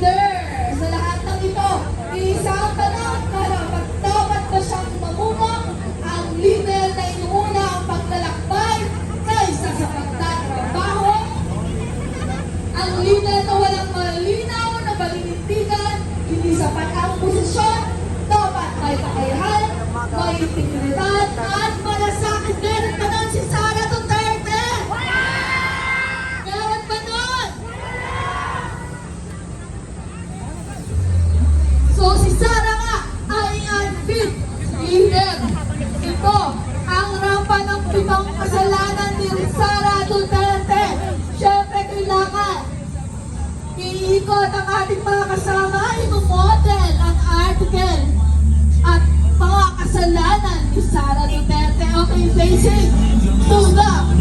leader. Sa lahat ng ito, isang tanong karapat dapat ba siyang mamuno ang leader na inuuna ang paglalakbay kaysa sa pagtatrabaho? Ang leader So si Sara nga ay unfit leader. Ito ang rampa ng pitong kasalanan ni Sara Duterte. Siyempre kailangan iikot ang ating mga kasama, i-model ang article at mga kasalanan ni Sara Duterte. Okay, facing to the.